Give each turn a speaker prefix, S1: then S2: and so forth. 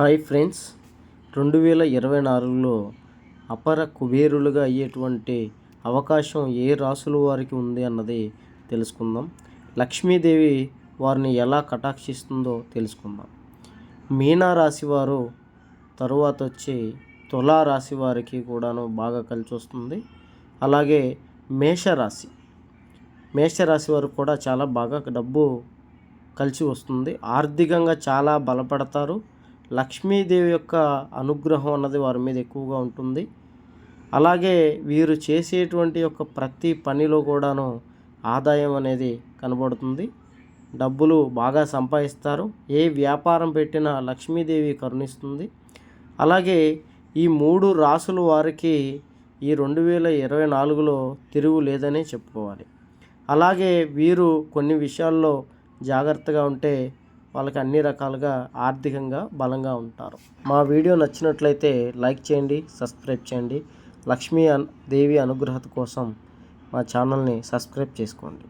S1: Hi friends. రెండు వేల ఇరవై నాలుగులో అపర కుబేరులుగా అయ్యేటువంటి అవకాశం ఏ రాసుల వారికి ఉంది అన్నది తెలుసుకుందాం. లక్ష్మీదేవి వారిని ఎలా కటాక్షిస్తుందో తెలుసుకుందాం. మీనా రాశి వారు తరువాత వచ్చి తులా రాశి వారికి కూడాను బాగా కలిసి వస్తుంది. అలాగే మేషరాశి మేషరాశి వారు కూడా చాలా బాగా డబ్బు కలిసి వస్తుంది. ఆర్థికంగా చాలా బలపడతారు. లక్ష్మీదేవి యొక్క అనుగ్రహం అన్నది వారి మీద ఎక్కువగా ఉంటుంది. అలాగే వీరు చేసేటువంటి యొక్క ప్రతి పనిలో కూడాను ఆదాయం అనేది కనబడుతుంది. డబ్బులు బాగా సంపాదిస్తారు. ఏ వ్యాపారం పెట్టినా లక్ష్మీదేవి కరుణిస్తుంది. అలాగే ఈ మూడు రాసుల వారికి ఈ రెండు వేల ఇరవై నాలుగులో తిరుగు లేదనే చెప్పుకోవాలి. అలాగే వీరు కొన్ని విషయాల్లో జాగ్రత్తగా ఉంటే వాళ్ళకి అన్ని రకాలుగా ఆర్థికంగా బలంగా ఉంటారు. మా వీడియో నచ్చినట్లయితే లైక్ చేయండి సబ్స్క్రైబ్ చేయండి. లక్ష్మీ అన్ దేవి అనుగ్రహత కోసం మా ఛానల్ని సబ్స్క్రైబ్ చేసుకోండి.